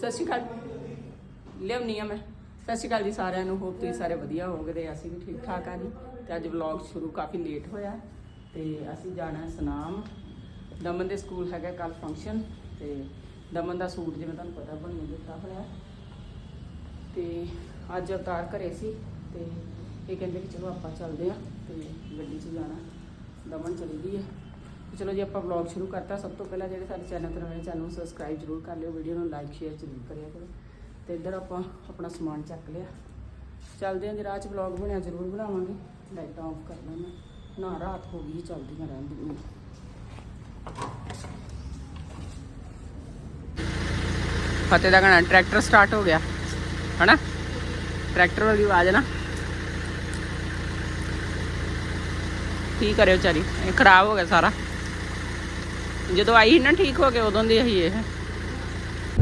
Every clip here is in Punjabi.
ਸਤਿ ਸ਼੍ਰੀ ਅਕਾਲ। ਲਿਆਉਣੀ ਆ ਮੈਂ। ਸਤਿ ਸ਼੍ਰੀ ਅਕਾਲ ਜੀ ਸਾਰਿਆਂ ਨੂੰ। ਹੋਪ ਤੁਸੀਂ ਸਾਰੇ ਵਧੀਆ ਹੋਵੋਗੇ ਅਸੀਂ ਵੀ ਠੀਕ ਠਾਕ ਆ ਜੀ। ਤੇ ਅੱਜ ਵਲੌਗ ਸ਼ੁਰੂ ਕਾਫੀ ਲੇਟ ਹੋਇਆ। ਤੇ ਅਸੀਂ ਜਾਣਾ ਸਨਾਮ। ਦਮਨ ਦੇ ਸਕੂਲ ਹੈਗਾ ਕੱਲ ਫੰਕਸ਼ਨ ਤੇ ਦਮਨ ਦਾ ਸੂਟ ਜਿਵੇਂ ਤੁਹਾਨੂੰ ਪਤਾ ਬਣ ਦਿੱਤਾ ਹੋਇਆ। ਤੇ ਅੱਜ ਅਵਤਾਰ ਘਰੇ ਸੀ। ਤੇ ਇਹ ਕਹਿੰਦੇ ਕਿ ਚਲੋ ਆਪਾਂ ਚੱਲਦੇ ਆ। ਤੇ ਗੱਡੀ 'ਚ ਜਾਣਾ। ਦਮਨ ਚਲੀ ਗਈ ਹੈ ਚਲੋ ਜੀ ਆਪਾਂ ਵਲੌਗ ਸ਼ੁਰੂ ਕਰਤਾ। ਸਭ ਤੋਂ ਪਹਿਲਾਂ ਜਿਹੜੇ ਸਾਡੇ ਚੈਨਲ ਤੇ ਨਵੇਂ ਚੈਨਲ ਨੂੰ ਸਬਸਕ੍ਰਾਈਬ ਜ਼ਰੂਰ ਕਰ ਲਿਓ। ਵੀਡੀਓ ਨੂੰ ਲਾਈਕ ਸ਼ੇਅਰ ਜ਼ਰੂਰ ਕਰਿਆ ਕਰੋ। ਤੇ ਇੱਧਰ ਆਪਾਂ ਆਪਣਾ ਸਮਾਨ ਚੱਕ ਲਿਆ। ਚੱਲਦੇ ਹਾਂ ਜੇ, ਰਾਹ 'ਚ ਵਲੌਗ ਬਣਿਆ ਜ਼ਰੂਰ ਬਣਾਵਾਂਗੇ। ਲਾਈਟਾਂ ਆਫ ਕਰ ਲੈਣਾ ਨਾ, ਰਾਤ ਹੋ ਗਈ ਚੱਲਦੀਆਂ ਰਹਿੰਦੀਆਂ ਫਤਿਹ ਦਾ ਗਣਾ, ਟਰੈਕਟਰ ਸਟਾਰਟ ਹੋ ਗਿਆ। ਹਨਾ? ਟਰੈਕਟਰ ਵਾਲੀ ਆਵਾਜ਼ ਨਾ। ਕੀ ਕਰਿਓ ਚਾਰੀ ਇਹ ਖਰਾਬ ਹੋ ਗਿਆ ਸਾਰਾ। ਜਦੋਂ ਆਈ ਨਾ ਠੀਕ ਹੋ ਕੇ ਉਦੋਂ ਦੀ ਅਸੀਂ ਇਹ।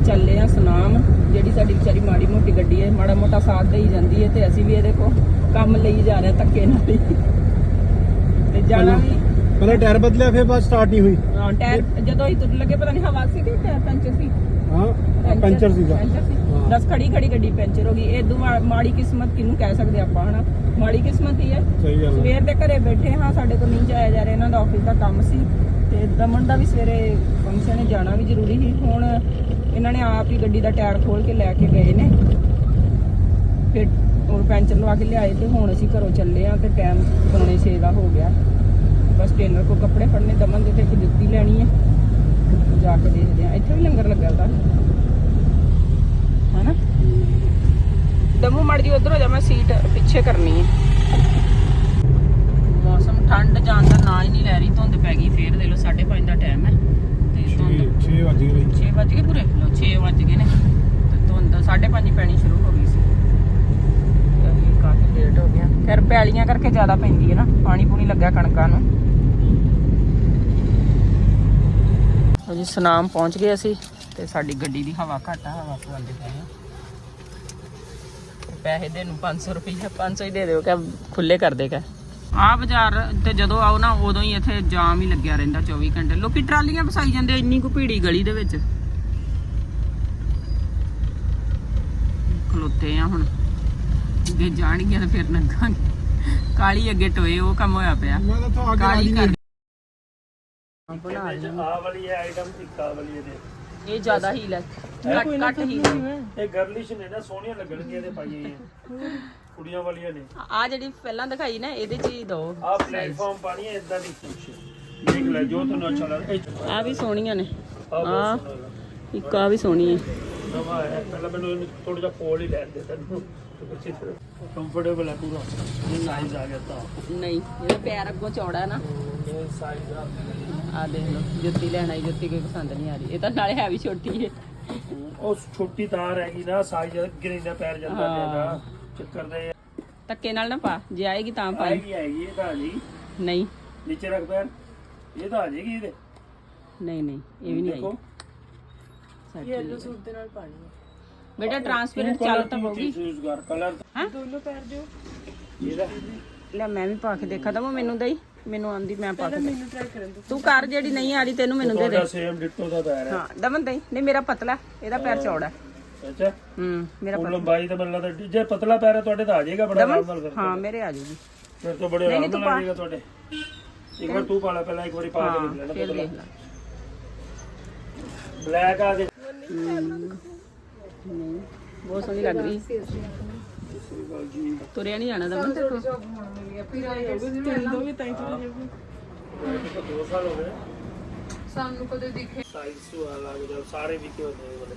ਚੱਲੇ ਆ ਸੁਨਾਮ ਜਿਹੜੀ ਸਾਡੀ ਵਿਚਾਰੀ ਮਾੜੀ ਮੋਟੀ ਗੱਡੀ ਹੈ ਮਾੜਾ ਮੋਟਾ ਸਾਥ ਦੇਈ ਜਾਂਦੀ ਹੈ ਤੇ ਅਸੀਂ ਵੀ ਇਹਦੇ ਕੋ ਕੰਮ ਲਈ ਜਾ ਰਹੇ ਧੱਕੇ ਨਾਲ ਤੇ ਜਾਣਾ ਵੀ ਪਹਿਲਾਂ ਟਾਇਰ ਬਦਲਿਆ ਫਿਰ ਬਾਅਦ ਸਟਾਰਟ ਨਹੀਂ ਹੋਈ। ਹਾਂ ਟਾਇਰ ਜਦੋਂ ਹੀ ਤੁਰਨ ਪਤਾ ਨਹੀਂ ਹਵਾ ਸੀ ਖੜੀ ਖੜੀ ਗੱਡੀ ਪੈਂਚਰ ਹੋ ਗਈ। ਇਹ ਦੂ ਮਾੜੀ ਕਿਸਮਤ ਕਿਨੂੰ ਕਹਿ ਸਕਦੇ ਆਪਾਂ ਹਨਾ? ਮਾੜੀ ਕਿਸਮਤ ਹੀ ਹੈ। ਸਵੇਰ ਦੇ ਘਰੇ ਬੈਠੇ ਹਾਂ ਸਾਡੇ ਕੋਲ ਨਹੀਂ ਜਾਇਆ ਜਾ ਰਿਹਾ ਇਹਨਾਂ ਦਾ ਆਫਿਸ ਦਾ ਕੰਮ ਸੀ। ਤੇ ਦਮਨ ਦਾ ਵੀ ਸਵੇਰੇ ਫੰਕਸ਼ਨ ਜਾਣਾ ਵੀ ਜ਼ਰੂਰੀ ਸੀ। ਹੁਣ ਇਹਨਾਂ ਨੇ ਆਪ ਹੀ ਗੱਡੀ ਦਾ ਟਾਇਰ ਖੋਲ ਕੇ ਲੈ ਕੇ ਗਏ ਨੇ। ਫਿਰ ਉਹ ਪੈਂਚਰ ਲਵਾ ਕੇ ਲਿਆਏ ਤੇ ਹੁਣ ਅਸੀਂ ਘਰੋਂ ਚੱਲੇ ਆ ਤੇ ਟਾਈਮ ਪੌਣੇ 6 ਦਾ ਹੋ ਗਿਆ। ਬਸ ਟੇਨਰ ਕੋ ਕੱਪੜੇ ਫੜਨੇ, ਦਮਨ ਦੇ ਤੇ ਇੱਕ ਜੁੱਤੀ ਲੈਣੀ ਹੈ। ਜਾ ਕੇ ਦੇਖਦੇ ਆ ਇੱਥੇ ਵੀ ਲੰਗਰ ਲੱਗਾ ਤਾਂ। ਹਨਾ? ਦਮੂ, ਮੜ ਜੀ ਉਧਰ ਜਾ, ਮੈਂ ਸੀਟ ਪਿੱਛੇ ਕਰਨੀ ਹੈ। ਠੰਡ ਜਾਣ ਦਾ ਨਾਂ ਹੀ ਨਹੀਂ ਲੈ ਰਹੀ ਧੁੰਦ ਪੈ ਗਈ ਫੇਰ ਦੇ ਲੋ 5:30 ਦਾ ਟਾਈਮ ਹੈ। ਤੇ ਧੁੰਦ 6 ਵਜ ਗਏ 6 ਵਜ ਗਏ ਪੂਰੇ? ਲੋ 6 ਵਜ ਗਏ ਨੇ। ਤੇ ਧੁੰਦ 5:30 ਪੈਣੀ ਸ਼ੁਰੂ ਹੋ ਗਈ ਸੀ। ਕਾਫੀ ਲੇਟ ਹੋ ਗਿਆ ਫਿਰ ਪੈਲੀਆਂ ਕਰਕੇ ਜ਼ਿਆਦਾ ਪੈਂਦੀ ਹੈ ਨਾ ਪਾਣੀ ਪੂਣੀ ਲੱਗਾ ਕਣਕਾਂ ਨੂੰ। ਜੀ ਸਨਾਮ ਪਹੁੰਚ ਗਏ ਅਸੀਂ ਤੇ ਸਾਡੀ ਗੱਡੀ ਦੀ ਹਵਾ ਘੱਟ ਆ ਹਵਾ ਪਵਾਉਂਦੇ ਪਏ ਆ ਪੈਸੇ ਦੇ ਨੂੰ 500 ਰੁਪਏ 500 ਹੀ ਦੇ ਦਿਓ ਕਿ ਖੁੱਲੇ ਕਰ ਕਹਿ ਆ ਬਾਜ਼ਾਰ ਤੇ ਜਦੋਂ ਆਓ ਨਾ ਉਦੋਂ ਹੀ ਇੱਥੇ ਜਾਮ ਹੀ ਲੱਗਿਆ ਰਹਿੰਦਾ 24 ਘੰਟੇ। ਲੋਕੀ ਟਰਾਲੀਆਂ ਫਸਾਈ ਜਾਂਦੇ ਇੰਨੀ ਕੁ ਭੀੜੀ ਗਲੀ ਦੇ ਵਿੱਚ। ਖਲੋਤੇ ਆ ਹੁਣ। ਅੱਗੇ ਜਾਣਗੀਆਂ ਤਾਂ ਫਿਰ ਨੰਗਾਂਗੇ। ਕਾਲੀ ਅੱਗੇ ਟੋਏ ਉਹ ਕੰਮ ਹੋਇਆ ਪਿਆ। ਮੈਂ ਕਾਲੀ ਕਰ ਆ ਵਾਲੀ ਇਹ ਆਈਟਮ ਟਿੱਕਾ ਵਾਲੀ ਇਹਦੇ। ਇਹ ਜ਼ਿਆਦਾ ਹੀਲ ਹੈ। ਘੱਟ ਹੀਲ। ਇਹ ਗਰਲਿਸ਼ ਨੇ ਨਾ ਸੋਹਣੀਆਂ ਲੱਗਣਗੀਆਂ ਇਹਦੇ ਪਾਈਏ ਕੁੜੀਆਂ ਵਾਲੀਆਂ ਨੇ। ਆ ਜਿਹੜੀ ਪਹਿਲਾਂ ਦਿਖਾਈ ਨਾ ਇਹਦੇ ਚ ਹੀ ਦੋ ਆ ਪਲੇਟਫਾਰਮ ਪਾਣੀ ਹੈ ਇਦਾਂ ਦੀ। ਦੇਖ ਲੈ ਜੋ ਤੁਹਾਨੂੰ ਅੱਛਾ ਲੱਗਦਾ ਆ ਵੀ ਸੋਹਣੀਆਂ ਨੇ। ਆ ਇੱਕ ਆ ਵੀ ਸੋਹਣੀ ਹੈ। ਨਵਾਂ ਹੈ। ਪਹਿਲਾਂ ਮੈਨੂੰ ਥੋੜਾ ਜਿਹਾ ਕੋਲ ਹੀ ਲੈਣ ਦੇ ਤੈਨੂੰ। ਕੰਫਰਟੇਬਲ ਹੈ ਪੂਰਾ। ਇਹ ਸਾਈਜ਼ ਆ ਗਿਆ ਤਾਂ। ਨਹੀਂ ਇਹਦਾ ਪੈਰ ਅੱਗੋਂ ਲੈਣਾ ਕੋਈ ਪਸੰਦ ਨਹੀਂ ਆ ਰਹੀ। ਇਹ ਚੱਕਰ ਦੇ ਧੱਕੇ ਨਾਲ ਨਾ ਪਾ ਜੇ ਆਏਗੀ ਤਾਂ ਪਾ। ਆਏਗੀ ਆਏਗੀ ਇਹ ਤਾਂ ਆ ਨਹੀਂ। ਨੀਚੇ ਰੱਖ ਪੈਰ ਇਹ ਤਾਂ ਆ ਜਾਏਗੀ ਇਹਦੇ। ਨਹੀਂ ਨਹੀਂ ਇਹ ਵੀ ਨਹੀਂ ਆਈ ਦੇਖੋ ਸਾਡੀ ਸੂਟ ਦੇ ਨਾਲ ਪਾਣੀ ਲੈ ਮੈਂ ਵੀ ਪਾ ਕੇ ਦੇਖਾ। ਤਾਂ ਮੈਨੂੰ ਦਈ। ਮੈਨੂੰ ਆਂਦੀ ਮੈਂ ਪਾ ਕੇ ਤੂੰ ਕਰ ਜਿਹੜੀ ਨਹੀਂ ਆ ਰਹੀ ਤੈਨੂੰ ਮੈਨੂੰ ਦੇ ਦੇ। ਹਾਂ। ਦਮਨ ਦਈ। ਨਹੀਂ ਮੇਰਾ ਪਤਲਾ ਇਹਦਾ ਪੈਰ ਚੌੜਾ ਅੱਛਾ। ਹੂੰ ਮੇਰਾ ਉਹ ਲੰਬਾਈ ਤਾਂ ਮੈਨੂੰ ਲੱਗਦਾ ਜੇ ਪਤਲਾ ਪੈਰ ਹੈ ਤੁਹਾਡੇ ਤਾਂ ਆ ਜਾਏਗਾ ਬੜਾ ਆਰਾਮ ਨਾਲ ਫਿਰ ਹਾਂ ਮੇਰੇ ਆ ਜੂਗੀ ਫਿਰ ਤਾਂ ਬੜੇ ਆਰਾਮ ਨਾਲ ਆ ਜਾਏਗਾ ਤੁਹਾਡੇ। ਇੱਕ ਵਾਰ ਤੂੰ ਪਾ ਲੈ ਪਹਿਲਾਂ ਇੱਕ ਵਾਰੀ ਪਾ ਕੇ ਦੇਖ ਲੈਣਾ ਫਿਰ ਦੇਖ ਲਾ। ਬਲੈਕ ਆ ਦੇ। ਨਹੀਂ ਬਹੁਤ ਸੋਹਣੀ ਲੱਗ ਰਹੀ। ਤੁਰਿਆ ਨਹੀਂ ਜਾਣਾ ਤਾਂ ਮੈਂ ਦੇਖੋ ਦੋ ਸਾਲ ਹੋ ਗਏ। ਸਾਨੂੰ ਕਦੇ ਦੇਖੇ। ਸਾਈਜ਼ ਵਾਲਾ ਸਾਰੇ ਵਿਕੇ ਹੁੰਦੇ ਨੇ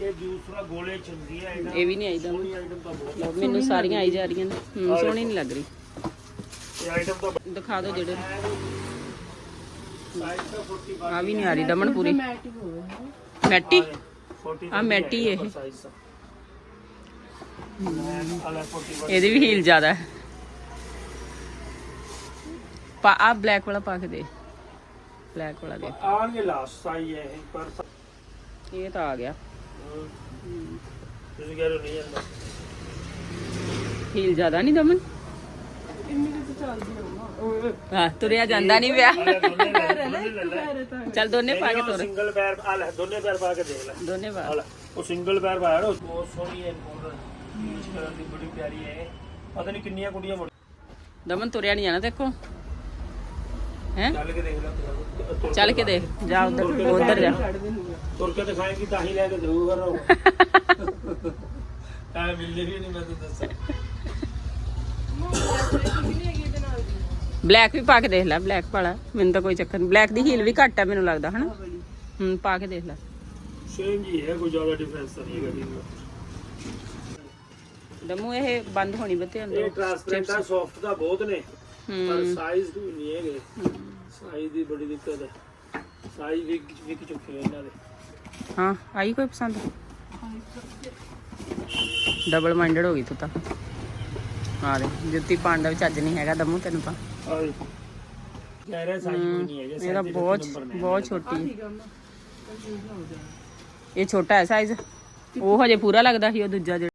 ਇਹ ਦੂਸਰਾ ਗੋਲੇ ਚੰਗੀ ਆ ਇਹ ਵੀ ਨਹੀਂ ਆਈਦਾ ਆਈਟਮ ਤਾਂ ਬਹੁਤ ਲਓ ਮੈਨੂੰ ਸਾਰੀਆਂ ਆਈ ਜਾ ਰਹੀਆਂ ਨੇ। ਹਮ, ਸੋਹਣੀ ਨਹੀਂ ਲੱਗ ਰਹੀ। ਇਹ ਆਈਟਮ ਤਾਂ ਦਿਖਾ ਦਿਓ ਜਿਹੜੇ। ਸਾਈਜ਼ ਤਾਂ 40 ਬਾਕੀ ਆ ਵੀ ਨਹੀਂ ਆ। ਰਹੀ ਦਮਨ ਪੂਰੀ। ਮੈਟਿਕ ਹੋਵੇ। ਮੈਟੀ 40 ਆ ਮੈਟੀ ਇਹ ਸਾਈਜ਼ ਆ ਅਲਾ 40 ਬਾਕੀ ਇਹਦੀ ਵੀ ਹੀਲ ਜ਼ਿਆਦਾ ਹੈ। ਪਾ ਆ ਬਲੈਕ ਵਾਲਾ ਪਾ ਕੇ ਦੇ। ਬਲੈਕ ਵਾਲਾ ਦੇ। ਆਣਗੇ ਲਾਸਟ ਸਾਈਜ਼ ਇਹ ਪਰ ਇਹ ਤਾਂ ਆ ਗਿਆ। ਤੁਸੀਂ ਕਹਿ ਰਹੇ ਹੋ ਨਹੀਂ ਜਾਂਦਾ। ਹੀਲ ਜ਼ਿਆਦਾ ਨਹੀਂ ਦਮਨ? ਹਾਂ ਤੁਰਿਆ ਜਾਂਦਾ ਨਹੀਂ ਪਿਆ ਚੱਲ ਦੋਨੇ ਪਾ ਕੇ ਤੁਰ। ਸਿੰਗਲ ਪੈਰ ਆ ਲੈ ਦੋਨੇ ਪੈਰ ਪਾ ਕੇ ਦੇਖ ਲੈ। ਦੋਨੇ ਪਾ। ਲੈ ਉਹ ਸਿੰਗਲ ਪੈਰ ਪਾਇਆ ਨਾ ਬਹੁਤ ਸੋਹਣੀ ਹੈ ਮੋਡਲ ਯੂਜ਼ ਕਰਨ ਦੀ ਬੜੀ ਪਿਆਰੀ ਹੈ। ਪਤਾ ਨਹੀਂ ਕਿੰਨੀਆਂ ਕੁੜੀਆਂ ਮੁੜ ਦਮਨ ਤੁਰਿਆ ਨਹੀਂ ਜਾਣਾ ਦੇਖੋ ਹੈ? ਚੱਲ ਕੇ ਦੇਖ ਤੂੰ। ਜਾ ਉਧਰ ਉਧਰ ਜਾ। ਤੁਰ ਕੇ ਦਿਖਾਏਗੀ ਤਾਂ ਹੀ ਲੈ ਕੇ ਦੇਊਗਾ ਰੋ ਐ ਮਿਲਦੇ ਵੀ ਨਹੀਂ ਮੈਂ ਦੱਸਾਂ। ਬਲੈਕ ਵੀ ਪਾ ਕੇ ਦੇਖ ਲੈ ਬਲੈਕ ਵਾਲਾ। ਮੈਨੂੰ ਤਾਂ ਕੋਈ ਚੱਕਰ ਨਹੀਂ ਬਲੈਕ ਦੀ ਹੀਲ ਵੀ ਘੱਟ ਹੈ ਮੈਨੂੰ ਲੱਗਦਾ ਹਨਾ? ਹੂੰ ਪਾ ਕੇ ਦੇਖ ਲੈ। ਸੇਮ ਜੀ ਹੈ ਕੋਈ ਜ਼ਿਆਦਾ ਡਿਫਰੈਂਸ ਨਹੀਂ ਇਹਦਾ ਦਮੂ ਇਹ ਬੰਦ ਹੋਣੀ ਬੱਤੇ ਅੰਦਰ। ਇਹ ਟ੍ਰਾਂਸਪੇਰੈਂਟ ਆ ਸੌਫਟ ਦਾ ਬਹੁਤ ਨੇ। ਪਰ ਹੂੰ। ਸਾਈਜ਼ ਨਹੀਂ ਹੈਗੇ। ਸਾਈਜ਼ ਦੀ ਬੜੀ ਦਿੱਕਤ ਹੈ। ਸਾਈਜ਼ ਵੀ ਵਿਕ ਚੁੱਕੇ ਨੇ ਇਹਨਾਂ ਦੇ। ਹਾਂ ਆਈ ਕੋਈ ਪਸੰਦ? ਡਬਲ ਮਾਈਂਡਡ ਹੋ ਗਈ ਤੂੰ ਤਾਂ। ਆ ਦੇ ਜੁੱਤੀ ਪਾਉਣ ਦਾ ਵੀ ਚੱਜ ਨਹੀਂ ਹੈਗਾ ਦਮੂ ਤੈਨੂੰ ਤਾਂ। ਕਹਿ ਰਿਹਾ ਸਾਈਜ਼ ਕੋਈ ਨਹੀਂ ਹੈਗਾ ਇਹਦਾ size ਦੇ ਬਹੁਤ। ਬਹੁਤ ਛੋਟੀ। ਹੈ ਇਹ ਛੋਟਾ ਹੈ ਸਾਈਜ਼ ਉਹ ਹਜੇ ਪੂਰਾ ਲੱਗਦਾ ਸੀ ਉਹ ਦੂਜਾ ਜਿਹੜਾ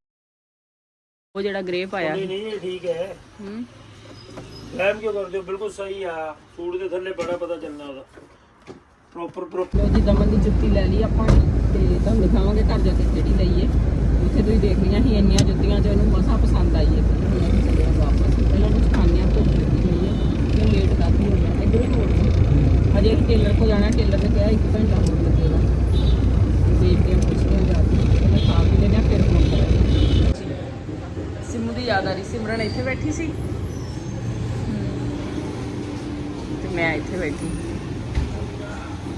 ਉਹ ਜਿਹੜਾ ਗ੍ਰੇ ਪਾਇਆ। ਨਹੀਂ ਨਹੀਂ ਠੀਕ ਹੈ। ਹੂੰ। ਲੈਮ ਕਿਉਂ ਕਰਦੇ ਹੋ? ਬਿਲਕੁਲ ਸਹੀ ਆ। ਸੂਟ ਦੇ ਥੱਲੇ ਬੜਾ ਪਤਾ ਚੱਲਣਾ ਉਹਦਾ। ਪ੍ਰੋਪਰ ਪ੍ਰੋਪਰ ਲੋ ਜੀ, ਦਮਨ ਦੀ ਜੁੱਤੀ ਲੈ ਲਈ ਆਪਾਂ ਤੇ ਤੁਹਾਨੂੰ ਦਿਖਾਵਾਂਗੇ ਘਰ ਜਾ ਕੇ ਕਿਹੜੀ ਲਈ ਹੈ ਉੱਥੇ ਤੁਸੀਂ ਦੇਖ ਲਈਆਂ ਸੀ ਇੰਨੀਆਂ ਜੁੱਤੀਆਂ ਚ ਉਹਨੂੰ ਮਸਾ ਪਸੰਦ ਆਈ ਹੈ। ਹੁਣ ਅਸੀਂ ਚੱਲੇ ਹਾਂ ਵਾਪਸ। ਪਹਿਲਾਂ ਕੁਝ ਖਾਣਿਆ ਧੁੱਪ ਲੱਗੀ ਹੋਈ ਹੈ ਤੇ ਲੇਟ ਕਾਫੀ ਹੋ ਗਿਆ। ਇੱਧਰ ਹੋ ਹਜੇ ਅਸੀਂ ਟੇਲਰ ਕੋ ਜਾਣਾ। ਟੇਲਰ ਨੇ ਕਿਹਾ 1 ਘੰਟਾ ਹੋਰ ਲੱਗੇਗਾ। ਦੇਖਦੇ ਹਾਂ ਪੁੱਛਦੇ ਹਾਂ ਜਾ ਕੇ। ਪਹਿਲਾਂ ਖਾ ਪੀ ਲੈਂਦੇ ਹਾਂ, ਫਿਰ ਫੋਨ ਕਰਾਂਗੇ। ਸਿਮੂ ਦੀ ਯਾਦ ਆ ਰਹੀ ਸਿਮਰਨ ਇੱਥੇ ਬੈਠੀ ਸੀ ਤੇ ਮੈਂ ਇੱਥੇ ਬੈਠੀ।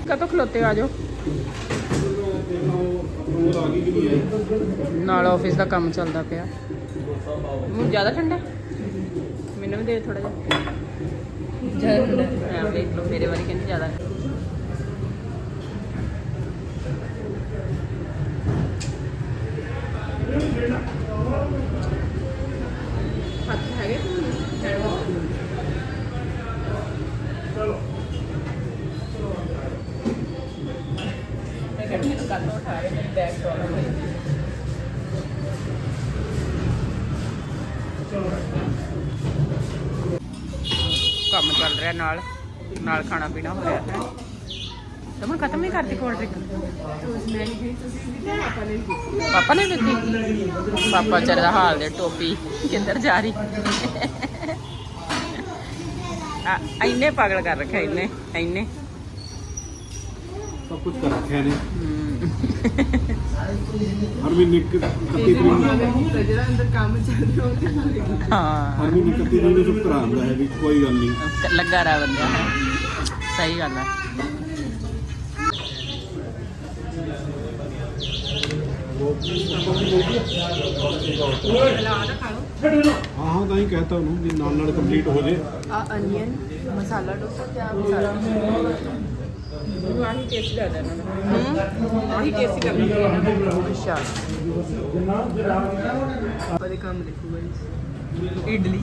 ਕਦੋਂ ਖਲੋਤੇ ਆ ਜਾਓ? ਨਾਲ ਆਫਿਸ ਦਾ ਕੰਮ ਚੱਲਦਾ ਪਿਆ। ਮੈਨੂੰ ਜ਼ਿਆਦਾ ਠੰਡਾ? ਮੈਨੂੰ ਵੀ ਦੇ ਥੋੜਾ ਜਿਹਾ। ਜ਼ਿਆਦਾ ਠੰਡਾ। ਹੈ ਵੇਖ ਲਓ ਮੇਰੇ ਵਾਲੀ ਕਹਿੰਦੀ ਜ਼ਿਆਦਾ। ਕੰਮ ਚੱਲ ਰਿਹਾ ਨਾਲ ਨਾਲ ਖਾਣਾ ਪੀਣਾ ਹੋ ਰਿਹਾ। ਹੈ ਸਮਝ ਖਤਮ ਨਹੀਂ ਕਰਦੀ ਕੋਲਡ ਡਰਿੰਕ ਪਾਪਾ ਨੇ ਦਿੱਤੀ? ਪਾਪਾ ਚਰ ਦਾ ਹਾਲ ਦੇ ਟੋਪੀ ਕਿੱਧਰ ਜਾ ਰਹੀ? ਇੰਨੇ ਪਾਗਲ ਕਰ ਰੱਖਿਆ ਇੰਨੇ ਇੰਨੇ। ਸਭ ਕੁਝ ਕਰ ਰੱਖਿਆ ਨੇ। ਹਮ। ਹਰ ਮਹੀਨੇ ਇੱਕ- ਇਕੱਤੀ ਤਰੀਕ ਨੂੰ ਹਾਂ ਹਰ ਮਹੀਨੇ 31 ਤਰੀਕ ਨੂੰ ਚੁੱਪ ਕਰਾ ਦਿੰਦਾ ਹੈ ਵੀ ਕੋਈ ਗੱਲ ਨਹੀਂ। ਲੱਗਾ ਰਹਾ ਬੰਦਾ ਹੈ। ਸਹੀ ਗੱਲ ਹੈ। ਹਾਂ ਹਾਂ ਤਾਂ ਹੀ ਕਹਤਾ ਉਹਨੂੰ ਵੀ ਨਾਲ ਨਾਲ ਕੰਪਲੀਟ ਹੋ ਜੇ। ਅਨੀਅਨ ਮਸਾਲਾ ਡੋਸਾ ਕਿਆ ਮਸਾਲਾ। ਆਹੀ ਟੇਸਟ ਲੱਗਦਾ ਇਹਨਾਂ ਦਾ ਆਹੀ ਟੇਸਟ ਲੱਗਦਾ ਅੱਛਾ। ਆਪਾਂ ਕੰਮ ਦੇਖੋ ਗਾਇਸ ਇਡਲੀ।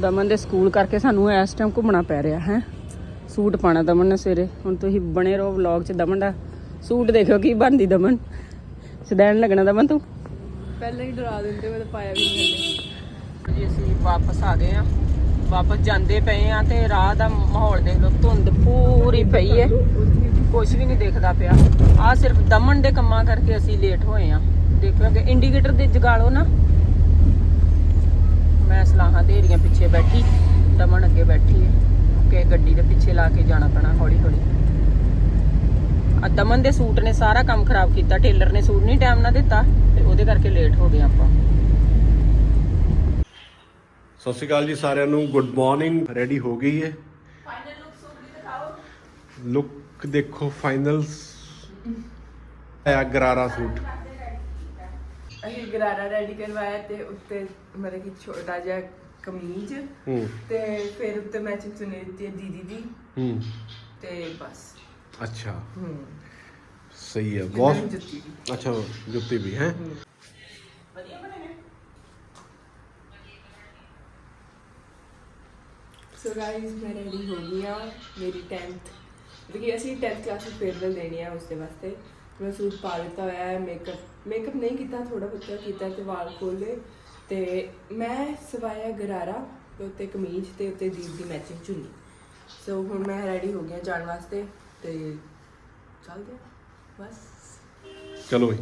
ਦਮਨ ਦੇ ਸਕੂਲ ਕਰਕੇ ਸਾਨੂੰ ਇਸ ਟਾਈਮ ਘੁੰਮਣਾ ਪੈ ਰਿਹਾ ਹੈ। ਸੂਟ ਪਾਣਾ ਦਮਨ ਨੇ ਸਵੇਰੇ। ਹੁਣ ਤੁਸੀਂ ਬਣੇ ਰਹੋ ਵਲੌਗ 'ਚ ਦਮਨ ਦਾ। ਸੂਟ ਦੇਖਿਓ ਕੀ ਬਣਦੀ ਦਮਨ। ਸਦੈਣ ਲੱਗਣਾ ਦਮਨ ਤੂੰ। ਪਹਿਲਾਂ ਹੀ ਡਰਾ ਦਿੰਦੇ ਮੈਂ ਤਾਂ ਪਾਇਆ ਵੀ ਨਹੀਂ ਜੀ ਅਸੀਂ ਵਾਪਸ ਆ ਗਏ ਆ ਵਾਪਸ ਜਾਂਦੇ ਪਏ ਆ ਤੇ ਰਾਹ ਦਾ ਮਾਹੌਲ ਦੇਖ ਲਓ ਧੁੰਦ ਪੂਰੀ ਪਈ ਹੈ। ਕੁਝ ਵੀ ਨਹੀਂ ਦਿਖਦਾ ਪਿਆ। ਆ ਸਿਰਫ ਦਮਨ ਦੇ ਕੰਮਾਂ ਕਰਕੇ ਅਸੀਂ ਲੇਟ ਹੋਏ ਆ ਦੇਖੋਗੇ ਇੰਡੀਕੇਟਰ ਦੇ ਜਗਾਲੋ ਨਾ। ਮੈਂ ਸਲਾਹਾਂ ਦੇ ਰਹੀਆਂ ਪਿੱਛੇ ਬੈਠੀ। ਦਮਨ ਅੱਗੇ ਬੈਠੀ ਹੈ। ਕਿ ਗੱਡੀ ਦੇ ਪਿੱਛੇ ਲਾ ਕੇ ਜਾਣਾ ਪੈਣਾ ਹੌਲੀ ਹੌਲੀ। ਆ ਦਮਨ ਦੇ ਸੂਟ ਨੇ ਸਾਰਾ ਕੰਮ ਖਰਾਬ ਕੀਤਾ ਟੇਲਰ ਨੇ ਸੂਟ ਨਹੀਂ ਟਾਈਮ ਨਾਲ ਦਿੱਤਾ ਤੇ ਉਹਦੇ ਕਰਕੇ ਲੇਟ ਹੋ ਗਏ ਆਪਾਂ। ਸਤਿ ਸ਼੍ਰੀ ਅਕਾਲ ਜੀ ਸਾਰਿਆਂ ਨੂੰ ਗੁੱਡ ਮਾਰਨਿੰਗ ਰੈਡੀ ਹੋ ਗਈ ਹੈ ਲੁੱਕ ਦੇਖੋ ਫਾਈਨਲ ਆਇਆ ਗਰਾਰਾ ਸੂਟ। ਅਸੀਂ ਗਰਾਰਾ ਰੈਡੀ ਕਰਵਾਇਆ ਤੇ ਉੱਤੇ ਮਤਲਬ ਕਿ ਛੋਟਾ ਜਿਹਾ ਕਮੀਜ਼ ਹੂੰ। ਤੇ ਫਿਰ ਉੱਤੇ ਮੈਚਿੰਗ ਚੁੰਨੀ ਦਿੱਤੀ ਹੈ ਦੀਦੀ ਦੀ। ਹੂੰ। ਤੇ ਬਸ। ਅੱਛਾ। ਹੂੰ। ਸਹੀ ਹੈ ਬਹੁਤ ਜੁੱਤੀ ਵੀ। ਅੱਛਾ ਜੁੱਤੀ ਵੀ ਹੈ? ਸੋ ਗਾਇਸ ਮੈਂ ਰੈਡੀ ਹੋ ਗਈ ਆ ਮੇਰੀ 10th ਦੇਖੀ ਅਸੀਂ 10th ਕਲਾਸ ਵਿੱਚ ਫੇਅਰਵੈਲ ਦੇਣੀ ਆ ਉਸ ਦੇ ਵਾਸਤੇ। ਮੈਂ ਸੂਟ ਪਾ ਲਿੱਤਾ ਹੋਇਆ ਹੈ ਮੇਕਅਪ ਮੇਕਅਪ ਨਹੀਂ ਕੀਤਾ ਥੋੜਾ ਬਹੁਤਾ ਕੀਤਾ ਤੇ ਵਾਲ ਖੋਲੇ ਤੇ ਮੈਂ ਸਵਾਇਆ ਗਰਾਰਾ ਤੇ ਉੱਤੇ ਕਮੀਜ਼ ਤੇ ਉੱਤੇ ਦੀਪ ਦੀ ਮੈਚਿੰਗ ਚੁੰਨੀ। ਸੋ ਹੁਣ ਮੈਂ ਰੈਡੀ ਹੋ ਗਿਆ ਜਾਣ ਵਾਸਤੇ ਤੇ ਚੱਲਦੇ ਆ ਬਸ। ਚਲੋ ਬਈ।